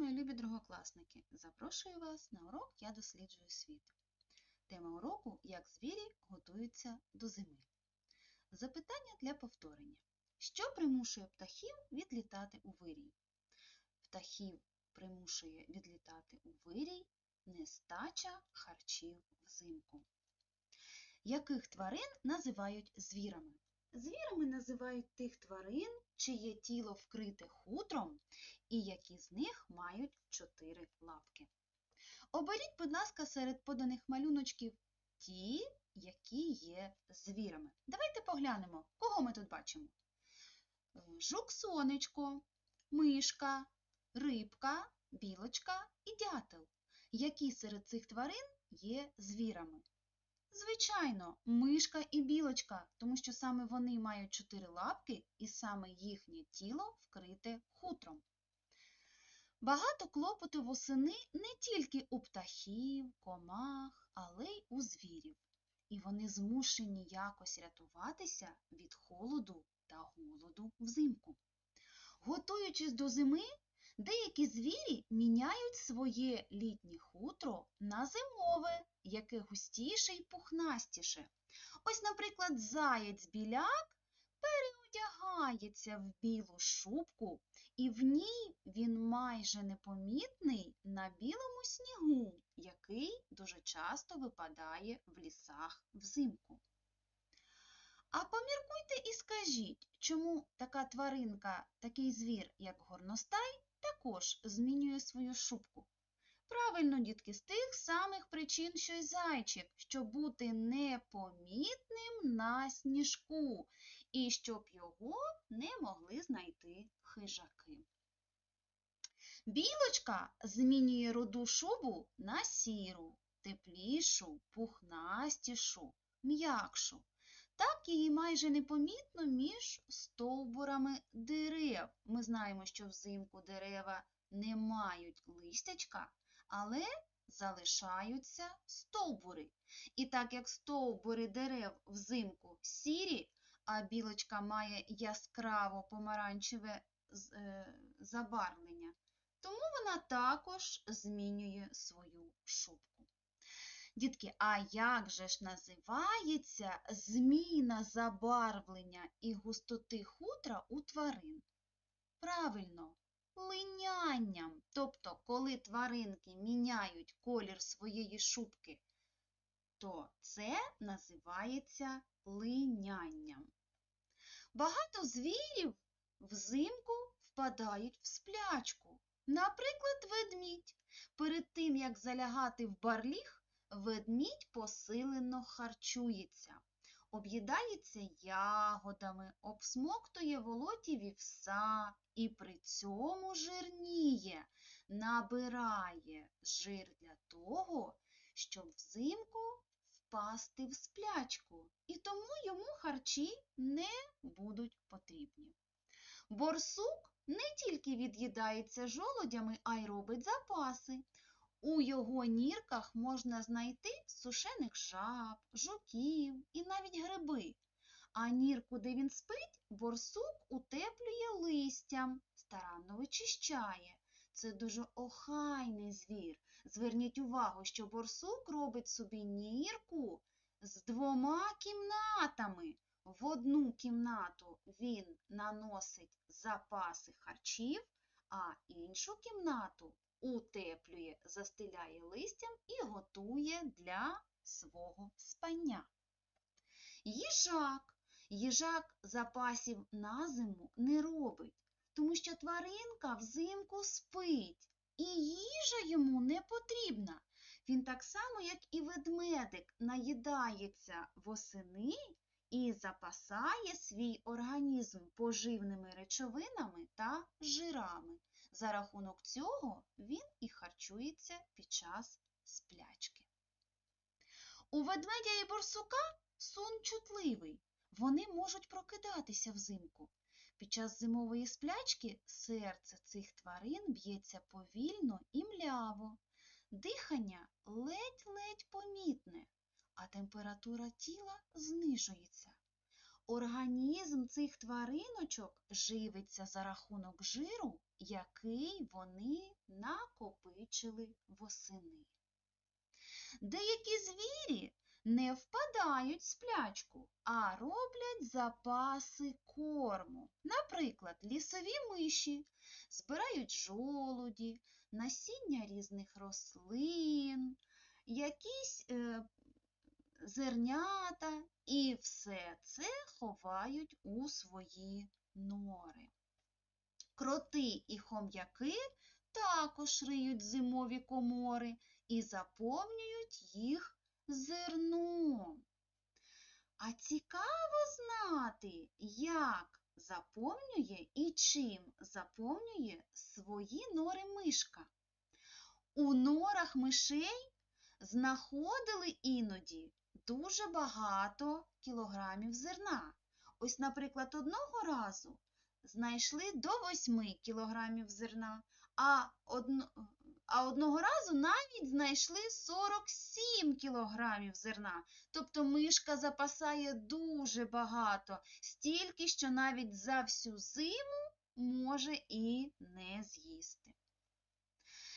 мої любі другокласники! Запрошую вас на урок Я досліджую світ. Тема уроку Як звірі готуються до зими. Запитання для повторення. Що примушує птахів відлітати у вирій? Птахів примушує відлітати у вирій нестача харчів взимку. Яких тварин називають звірами? Звірами називають тих тварин, чиє тіло вкрите хутром і які з них мають чотири лапки. Оберіть, будь ласка, серед поданих малюночків ті, які є звірами. Давайте поглянемо, кого ми тут бачимо. Жук сонечко, мишка, рибка, білочка і дятел. Які серед цих тварин є звірами? Звичайно, мишка і білочка, тому що саме вони мають чотири лапки і саме їхнє тіло вкрите хутром. Багато клопоту восени не тільки у птахів, комах, але й у звірів. І вони змушені якось рятуватися від холоду та голоду взимку. Готуючись до зими, деякі звірі міняють своє літнє хутро на зимове, яке густіше й пухнастіше. Ось, наприклад, заєць-біляк переодягається в білу шубку, і в ній він майже непомітний на білому снігу, який дуже часто випадає в лісах взимку. А поміркуйте і скажіть, чому така тваринка, такий звір, як горностай, також змінює свою шубку. Правильно, дітки, з тих самих причин, що й зайчик, щоб бути непомітним на сніжку, і щоб його не могли знайти хижаки. Білочка змінює руду шубу на сіру, теплішу, пухнастішу, м'якшу. Так її майже непомітно між стовбурами дерев. Ми знаємо, що взимку дерева не мають листячка, але залишаються стовбури. І так як стовбури дерев взимку сірі, а білочка має яскраво помаранчеве е, забарвлення, тому вона також змінює свою шубку. Дітки, а як же ж називається зміна забарвлення і густоти хутра у тварин? Правильно, линянням. Тобто, коли тваринки міняють колір своєї шубки, то це називається линянням. Багато звірів взимку впадають в сплячку. Наприклад, ведмідь. Перед тим, як залягати в барліг, ведмідь посилено харчується, об'їдається ягодами, обсмоктує волоті вівса і при цьому жирніє, набирає жир для того, щоб взимку впасти в сплячку, і тому йому харчі не будуть потрібні. Борсук не тільки від'їдається жолодями, а й робить запаси. У його нірках можна знайти сушених жаб, жуків і навіть гриби. А нірку, де він спить, борсук утеплює листям, старанно вичищає. Це дуже охайний звір. Зверніть увагу, що борсук робить собі нірку з двома кімнатами. В одну кімнату він наносить запаси харчів, а іншу кімнату утеплює, застеляє листям і готує для свого спання. Їжак. Їжак запасів на зиму не робить, тому що тваринка взимку спить, і їжа йому не потрібна. Він так само, як і ведмедик, наїдається восени і запасає свій організм поживними речовинами та жирами. За рахунок цього він і харчується під час сплячки. У ведмедя і борсука сон чутливий. Вони можуть прокидатися взимку. Під час зимової сплячки серце цих тварин б'ється повільно і мляво. Дихання ледь-ледь помітне, а температура тіла знижується. організм цих твариночок живиться за рахунок жиру, який вони накопичили восени. Деякі звірі не впадають в сплячку, а роблять запаси корму. Наприклад, лісові миші збирають жолуді, насіння різних рослин, якісь е, зернята і все це ховають у свої нори. Кроти і хом'яки також риють зимові комори і заповнюють їх зерном. А цікаво знати, як заповнює і чим заповнює свої нори мишка. У норах мишей знаходили іноді дуже багато кілограмів зерна. Ось, наприклад, одного разу знайшли до 8 кілограмів зерна, а, одно, а одного разу навіть знайшли 47 кілограмів зерна. Тобто мишка запасає дуже багато, стільки, що навіть за всю зиму може і не з'їсти.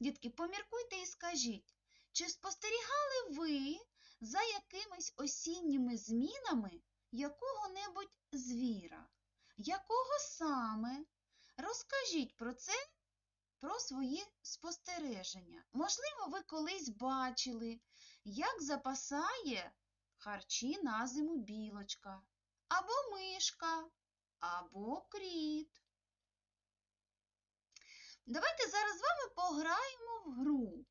Дітки, поміркуйте і скажіть, чи спостерігали ви за якимись осінніми змінами якого-небудь звіра? Якого саме? Розкажіть про це, про свої спостереження. Можливо, ви колись бачили, як запасає харчі на зиму білочка, або мишка, або кріт. Давайте зараз з вами пограємо в гру.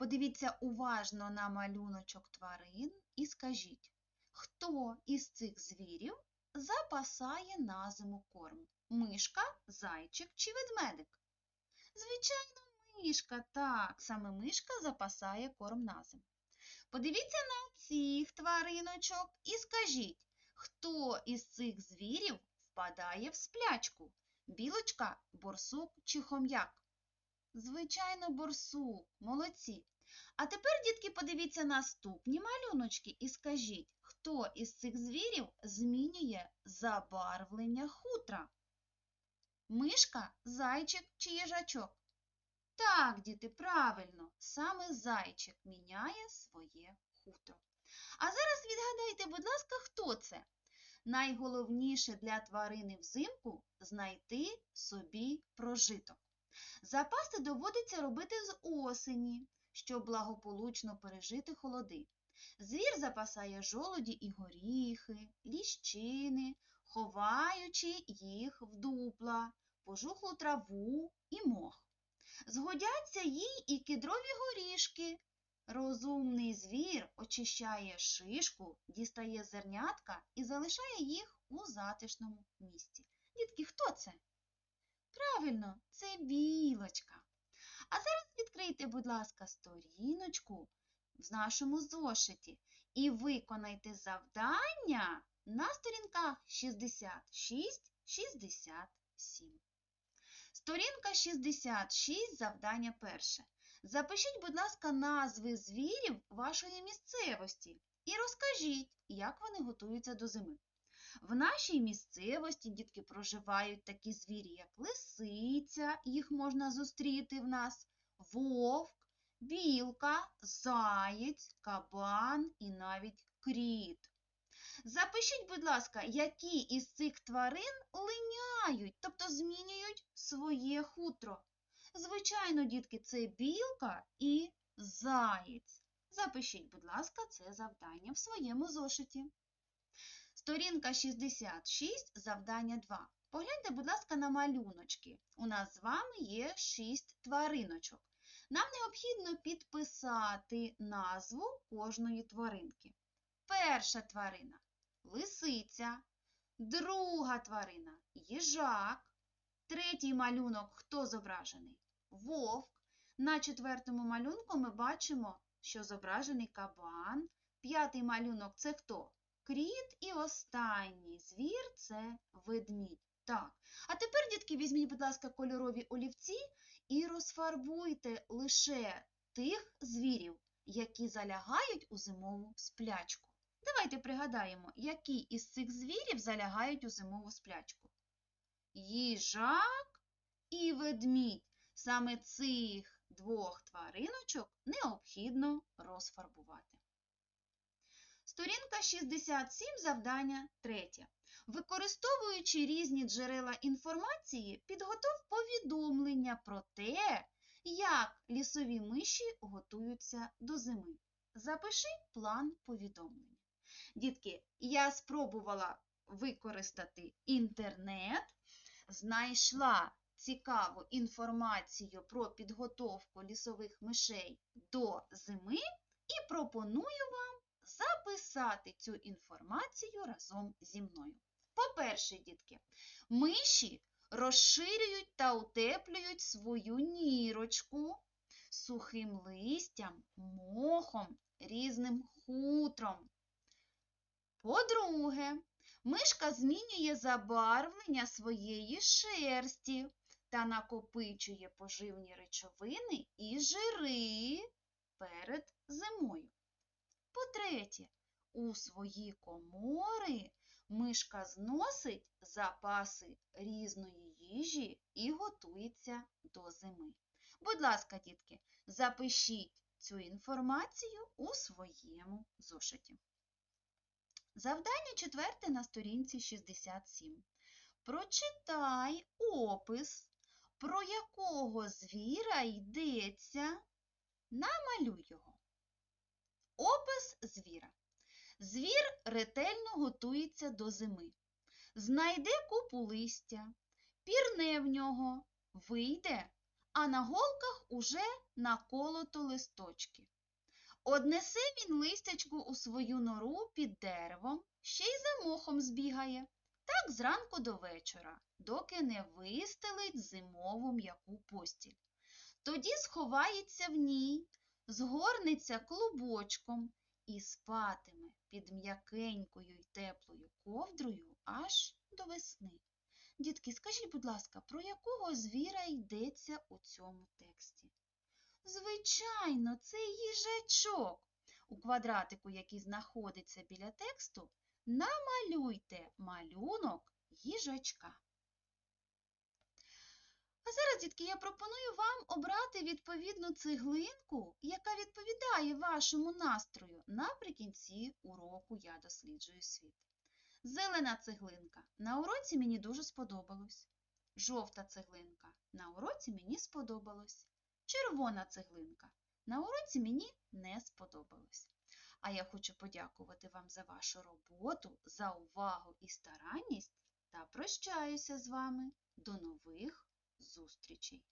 Подивіться уважно на малюночок тварин і скажіть, хто із цих звірів запасає на зиму корм? Мишка, зайчик чи ведмедик? Звичайно, мишка, так, саме мишка запасає корм на зиму. Подивіться на цих твариночок і скажіть, хто із цих звірів впадає в сплячку? Білочка, борсук чи хом'як? Звичайно, борсук, молодці. А тепер, дітки, подивіться наступні малюночки і скажіть, хто із цих звірів змінює забарвлення хутра? Мишка, зайчик чи їжачок? Так, діти, правильно, саме зайчик міняє своє хутро. А зараз відгадайте, будь ласка, хто це? Найголовніше для тварини взимку знайти собі прожиток. Запаси доводиться робити з осені, щоб благополучно пережити холоди. Звір запасає жолуді і горіхи, ліщини, ховаючи їх в дупла, пожухлу траву і мох. Згодяться їй і кедрові горішки. Розумний звір очищає шишку, дістає зернятка і залишає їх у затишному місці. Дітки, хто це? Правильно, це білочка. А зараз відкрийте, будь ласка, сторіночку в нашому зошиті і виконайте завдання на сторінках 66-67. Сторінка 66, завдання перше. Запишіть, будь ласка, назви звірів вашої місцевості і розкажіть, як вони готуються до зими. В нашій місцевості дітки проживають такі звірі, як лисиця, їх можна зустріти в нас, вовк, білка, заєць, кабан і навіть кріт. Запишіть, будь ласка, які із цих тварин линяють, тобто змінюють своє хутро. Звичайно, дітки, це білка і заєць. Запишіть, будь ласка, це завдання в своєму зошиті. Сторінка 66, завдання 2. Погляньте, будь ласка, на малюночки. У нас з вами є 6 твариночок. Нам необхідно підписати назву кожної тваринки. Перша тварина лисиця, друга тварина їжак, третій малюнок хто зображений? Вовк. На четвертому малюнку ми бачимо, що зображений кабан. П'ятий малюнок це хто? Кріт і останній звір це ведмідь. Так. А тепер, дітки, візьміть, будь ласка, кольорові олівці і розфарбуйте лише тих звірів, які залягають у зимову сплячку. Давайте пригадаємо, які із цих звірів залягають у зимову сплячку. Їжак і ведмідь. Саме цих двох твариночок необхідно розфарбувати. Сторінка 67, завдання 3. Використовуючи різні джерела інформації, підготов повідомлення про те, як лісові миші готуються до зими. Запиши план повідомлення. Дітки, я спробувала використати інтернет, знайшла цікаву інформацію про підготовку лісових мишей до зими і пропоную вам записати цю інформацію разом зі мною. По-перше, дітки, миші розширюють та утеплюють свою нірочку сухим листям, мохом, різним хутром. По-друге, мишка змінює забарвлення своєї шерсті та накопичує поживні речовини і жири перед зимою. По-третє, у свої комори мишка зносить запаси різної їжі і готується до зими. Будь ласка, дітки, запишіть цю інформацію у своєму зошиті. Завдання четверте на сторінці 67. Прочитай опис, про якого звіра йдеться. Намалюй його. Опис звіра. Звір ретельно готується до зими. Знайде купу листя, пірне в нього, вийде, а на голках уже наколото листочки. Однесе він листячку у свою нору під деревом, ще й за мохом збігає, так зранку до вечора, доки не вистелить зимову м'яку постіль. Тоді сховається в ній, згорнеться клубочком і спатиме під м'якенькою й теплою ковдрою аж до весни. Дітки, скажіть, будь ласка, про якого звіра йдеться у цьому тексті? Звичайно, це їжачок. У квадратику, який знаходиться біля тексту, намалюйте малюнок їжачка. А зараз, дітки, я пропоную вам обрати відповідну цеглинку, яка відповідає вашому настрою наприкінці уроку Я досліджую світ. Зелена цеглинка на уроці мені дуже сподобалось. Жовта цеглинка на уроці мені сподобалось. Червона цеглинка на уроці мені не сподобалось. А я хочу подякувати вам за вашу роботу, за увагу і старанність та прощаюся з вами. До нових зустрічей!